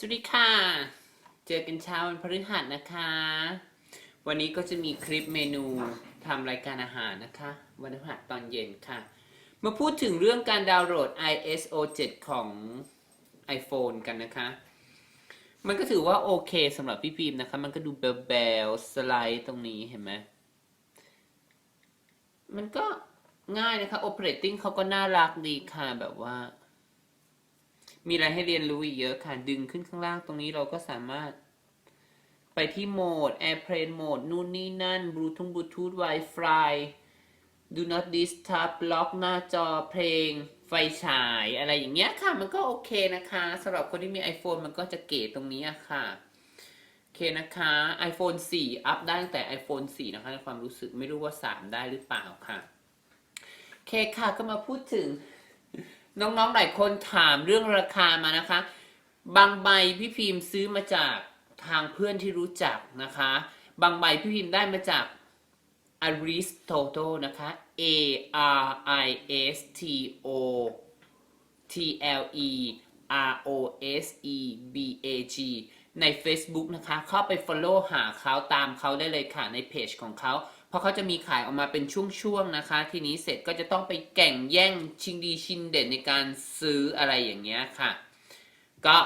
สวัสดีค่ะ เจอกันเช้าวันพฤหัสนะคะ วันนี้ก็จะมีคลิปเมนูทำรายการอาหารนะคะ วันพฤหัสตอนเย็นค่ะ มาพูดถึงเรื่องการดาวน์โหลด ISO 7 ของ iPhone กันนะคะ มันก็ถือว่าโอเคสำหรับพี่พิมพ์นะคะ มันก็ดูเบลๆสไลด์ตรงนี้เห็นไหม มันก็ง่ายนะคะ Operating เขาก็น่ารักดีค่ะแบบว่า มีอะไรให้เรียนรู้อีกเยอะค่ะ ดึงขึ้นข้างล่างตรงนี้เราก็สามารถ ไปที่โหมด Airplane โหมดนู่นนี่นั่น Bluetooth Bluetooth Wi-Fi Do not disturb ล็อกหน้าจอเพลง ไฟฉายอะไรอย่างเงี้ยค่ะ มันก็โอเคนะคะสำหรับคนที่มี iPhone มันก็จะเก๋ตรงนี้ค่ะโอเคนะคะ iPhone 4 อัพได้แต่ iPhone 4 นะคะในความรู้สึกไม่รู้ว่า 3 ได้หรือเปล่าค่ะโอเคค่ะก็มาพูดถึง น้องๆหลายคนถามเรื่องราคามานะคะ บางใบพี่พิมพ์ซื้อมาจากทางเพื่อนที่รู้จักนะคะ บางใบพี่พิมพ์ได้มาจาก Aristotle นะคะ A R I S T O T L E R O S E B A G ใน Facebook นะคะ เข้าไป Follow หาเขาตามเขาได้เลยค่ะ ในเพจของเขา เพราะเขาจะมีขายออกมาเป็นช่วงๆนะคะ ทีนี้เสร็จก็จะต้องไปแข่งแย่งชิงดีชิงเด่นในการซื้ออะไรอย่างเงี้ยค่ะ ก็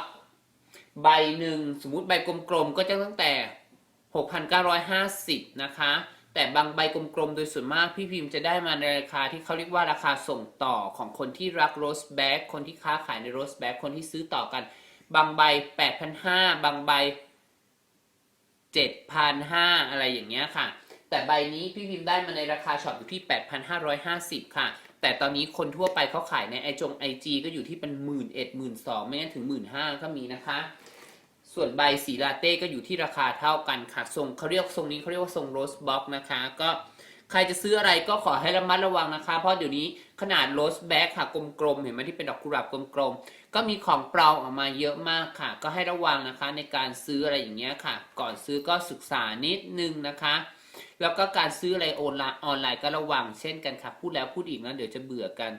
ใบหนึ่งสมมุติใบกลมๆก็จะตั้งแต่ 6,950 นะคะ แต่บางใบกลมๆโดยส่วนมากพี่พิมพ์จะได้มาในราคาที่เขาเรียกว่าราคาส่งต่อของคนที่รักโรสแบ็กคนที่ค้าขายในโรสแบ็กคนที่ซื้อต่อกัน บางใบ 8,500 บางใบ 7,500 อะไรอย่างเงี้ยค่ะ แต่ใบนี้พี่พิมพ์ได้มาในราคาช็อปอยู่ที่ 8,550 ค่ะ แต่ตอนนี้คนทั่วไปเขาขายในไอจงไอจีก็อยู่ที่เป็นหมื่นเอ็ดหมื่นสองไม่งั้นถึงหมื่นห้าก็มีนะคะ ส่วนใบสีลาเต้ก็อยู่ที่ราคาเท่ากันค่ะทรงเขาเรียกทรงนี้เขาเรียกว่าทรงโรสบ็อกนะคะก็ใครจะซื้ออะไรก็ขอให้ระมัดระวังนะคะ เพราะเดี๋ยวนี้ขนาดโรสแบ็กค่ะกลมๆเห็นไหมที่เป็นดอกกุหลาบกลมๆก็มีของปลอมออกมาเยอะมากค่ะ ก็ให้ระวังนะคะในการซื้ออะไรอย่างเงี้ยค่ะ ก่อนซื้อก็ศึกษานิดนึงนะคะ แล้วก็การซื้ออะไรออนไลน์ออนไลน์ก็ระวังเช่นกันค่ะพูดแล้วพูดอีกนะเดี๋ยวจะเบื่อกัน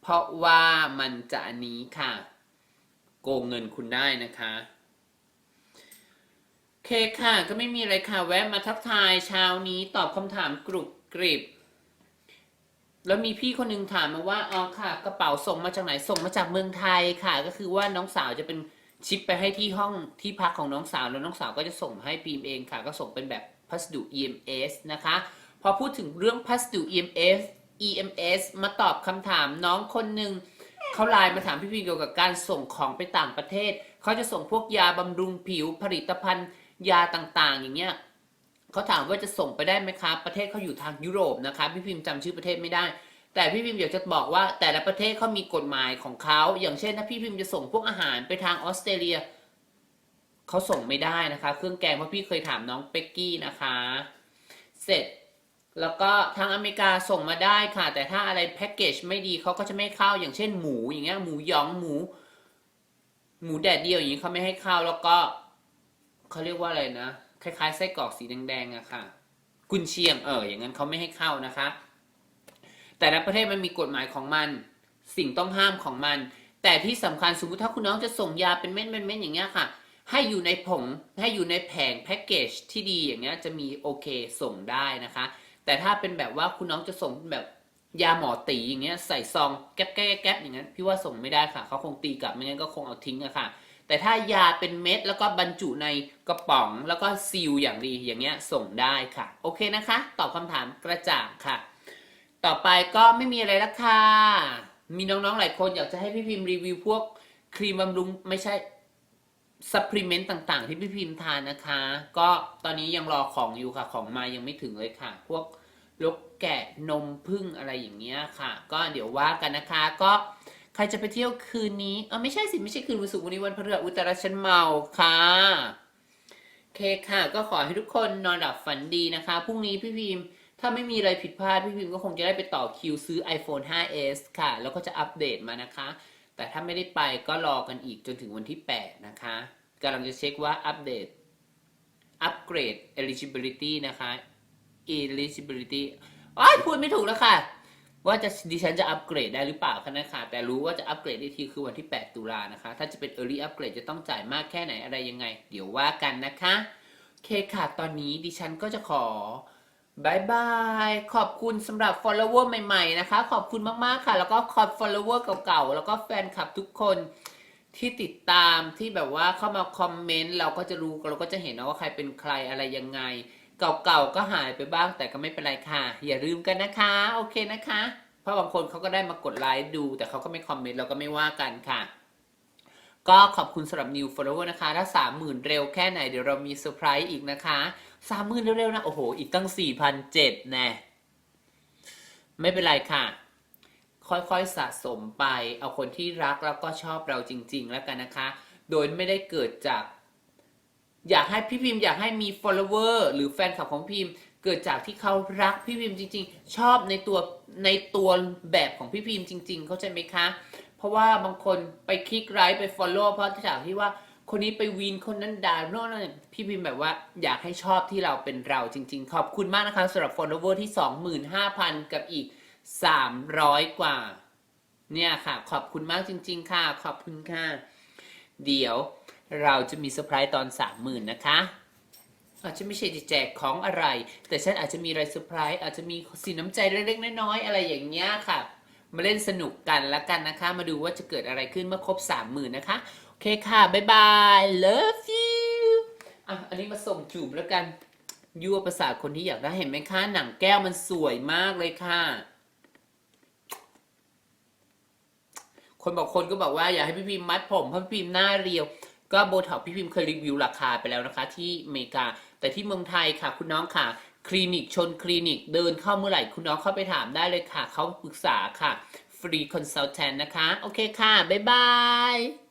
เพราะว่ามันจะอันนี้ค่ะ โกงเงินคุณได้นะคะโอเคค่ะก็ไม่มีอะไรค่ะแวะมาทักทายเช้านี้ตอบคำถามกรุบกริบแล้วมีพี่คนหนึงถามมาว่าอ๋อค่ะ กระเป๋าส่งมาจากไหนส่งมาจากเมืองไทยค่ะ ก็คือว่าน้องสาวจะเป็นชิปไปให้ที่ห้องที่พักของน้องสาวแล้วน้องสาวก็จะส่งให้พิมเองค่ะ ก็ส่งเป็นแบบ พัสดุ EMS นะคะ พอพูดถึงเรื่องพัสดุ EMS EMS มาตอบคำถามน้องคนหนึ่งเขาไลน์มาถามพี่พิมเกี่ยวกับการส่งของไปต่างประเทศ เขาจะส่งพวกยาบำรุงผิวผลิตภัณฑ์ยาต่างๆ อย่างเงี้ยเขาถามว่าจะส่งไปได้ไหมคะประเทศเขาอยู่ทางยุโรปนะคะพี่พิมพ์จำชื่อประเทศไม่ได้ แต่พี่พิมพ์อยากจะบอกว่าแต่ละประเทศเขามีกฎหมายของเขาอย่างเช่นถ้าพี่พิมพ์จะส่งพวกอาหารไปทางออสเตรเลีย เขาส่งไม่ได้นะคะ เครื่องแกงเพราะพี่เคยถามน้องเป็กกี้นะคะ เสร็จแล้วก็ทางอเมริกาส่งมาได้ค่ะ แต่ถ้าอะไรแพ็กเกจไม่ดีเขาก็จะไม่เข้าอย่างเช่นหมูอย่างเงี้ยหมูหยองหมู หมูแดดเดียวอย่างนี้เขาไม่ให้เข้าแล้วก็เขาเรียกว่าอะไรนะคล้ายๆไส้กรอกสีแดงๆอะค่ะ กุนเชียงเอออย่างนั้นเขาไม่ให้เข้านะคะ แต่ละประเทศมันมีกฎหมายของมัน สิ่งต้องห้ามของมัน แต่ที่สำคัญสมมติถ้าคุณน้องจะส่งยาเป็นเม็ดเป็นเม็ดอย่างเงี้ยค่ะ ให้อยู่ในผงให้อยู่ในแผงแพ็กเกจที่ดีอย่างเงี้ยจะมีโอเคส่งได้นะคะ แต่ถ้าเป็นแบบว่าคุณน้องจะส่งแบบยาหมอตีอย่างเงี้ยใส่ซองแก๊บแก๊บแก๊บอย่างเงี้ยพี่ว่าส่งไม่ได้ค่ะเขาคงตีกลับไม่งั้นก็คงเอาทิ้งอะค่ะ แต่ถ้ายาเป็นเม็ดแล้วก็บรรจุในกระป๋องแล้วก็ซีลอย่างดีอย่างเงี้ยส่งได้ค่ะ โอเคนะคะ ตอบคำถามกระจ่างค่ะ ต่อไปก็ไม่มีอะไรแล้วค่ะมีน้องๆหลายคนอยากจะให้พี่พิมพ์รีวิวพวกครีมบำรุงไม่ใช่ ซัพพลีเมนต์ต่างๆ ที่พี่พิมพ์ทานนะคะ ก็ตอนนี้ยังรอของอยู่ค่ะ ของมายังไม่ถึงเลยค่ะ พวกลูกแกะนมพึ่งอะไรอย่างเงี้ยค่ะ ก็เดี๋ยวว่ากันนะคะ ก็ใครจะไปเที่ยวคืนนี้เออไม่ใช่สิ ไม่ใช่คืนวันศุกร์วันนี้วันพฤหัสอุตราฉันเมาค่ะโอเคค่ะ ก็ขอให้ทุกคนนอนหลับฝันดีนะคะพรุ่งนี้พี่พิมพ์ ถ้าไม่มีอะไรผิดพลาดพี่พิมพ์ก็คงจะได้ไปต่อคิวซื้อ iPhone 5s ค่ะ แล้วก็จะอัปเดตมานะคะ แต่ถ้าไม่ได้ไปก็รอกันอีกจนถึงวันที่ 8 นะคะกำลังจะเช็คว่าอัปเดตอัปเกรด eligibility นะคะ eligibility อ้ายพูดไม่ถูกแล้วค่ะ ว่าจะดิฉันจะอัปเกรดได้หรือเปล่าคะนะคะแต่รู้ว่าจะอัปเกรดได้ทีคือวันที่ 8 ตุลานะคะ ถ้าจะเป็น Early Upgrade จะต้องจ่ายมากแค่ไหนอะไรยังไง เดี๋ยวว่ากันนะคะ เคค่ะ ตอนนี้ดิฉันก็จะขอ บายบาย ขอบคุณสำหรับ follower ใหม่ๆนะคะ ขอบคุณมากๆค่ะ แล้วก็ขอบ follower เก่าๆ แล้วก็แฟนคลับทุกคนที่ติดตามที่แบบว่าเข้ามาคอมเมนต์เราก็จะรู้เราก็จะเห็นนะว่าใครเป็นใครอะไรยังไง เก่าๆก็หายไปบ้างแต่ก็ไม่เป็นไรค่ะ อย่าลืมกันนะคะ โอเคนะคะ เพราะบางคนเขาก็ได้มากดไลค์ดู แต่เขาก็ไม่คอมเมนต์เราก็ไม่ว่ากันค่ะ ก็ขอบคุณสำหรับ new follower นะคะ ถ้า 30,000 เร็วแค่ไหนเดี๋ยวเรามีเซอร์ไพรส์อีกนะคะ 30,000 เร็วๆนะ โอ้โห อีกตั้ง 4,700แน่ไม่เป็นไรค่ะ ค่อยๆสะสมไป เอาคนที่รักแล้วก็ชอบเราจริง ๆ แล้วกันนะคะ โดยไม่ได้เกิดจาก อยากให้พี่พิมพ์อยากให้มี follower หรือแฟนคลับของพิมพ์ เกิดจากที่เขารักพี่พิมพ์จริง ๆ ชอบในตัวในตัวแบบของพี่พิมพ์จริง ๆ เข้าใจไหมคะ เพราะว่าบางคนไปคลิกไลค์ไป follow เพราะจากที่ว่าคนนี้ไปวีนคนนั้นด่าโน่นนั่นพี่พิมพ์แบบว่าอยากให้ชอบที่เราเป็นเราจริง ๆ ขอบคุณมากนะคะสำหรับ follower ที่ 25,000 กับอีก 300 กว่า เนี่ยค่ะ ขอบคุณมากจริง ๆ ค่ะ ขอบคุณค่ะ เดี๋ยวเราจะมีเซอร์ไพรส์ตอน 30,000 นะคะอาจจะไม่ใช่จะแจกของอะไร แต่ฉันอาจจะมีอะไรเซอร์ไพรส์อาจจะมีสินน้ำใจเล็กๆน้อยๆอะไรอย่างเงี้ยค่ะ มาเล่นสนุกกันแล้วกันนะคะ มาดูว่าจะเกิดอะไรขึ้นเมื่อครบ 30,000 นะคะ โอเคค่ะ บ๊ายบาย love you อะ อันนี้มาส่งจูบแล้วกัน ยั่วประสาทคนที่อยากได้เห็นไหมคะ หนังแก้วมันสวยมากเลยค่ะ คนบอกคนก็บอกว่าอยากให้พี่พิมพ์มัดผมเพราะพี่พิมพ์หน้าเรียว ก็โบท็อกพี่พิมพ์เคยรีวิวราคาไปแล้วนะคะ ที่อเมริกา แต่ที่เมืองไทยค่ะ คุณน้องค่ะ คลินิกชนคลินิกเดินเข้าเมื่อไหร่คุณน้องเข้าไปถามได้เลยค่ะ เขาปรึกษาค่ะ ฟรีคอนซัลแทนนะคะ โอเคค่ะ บ๊ายบาย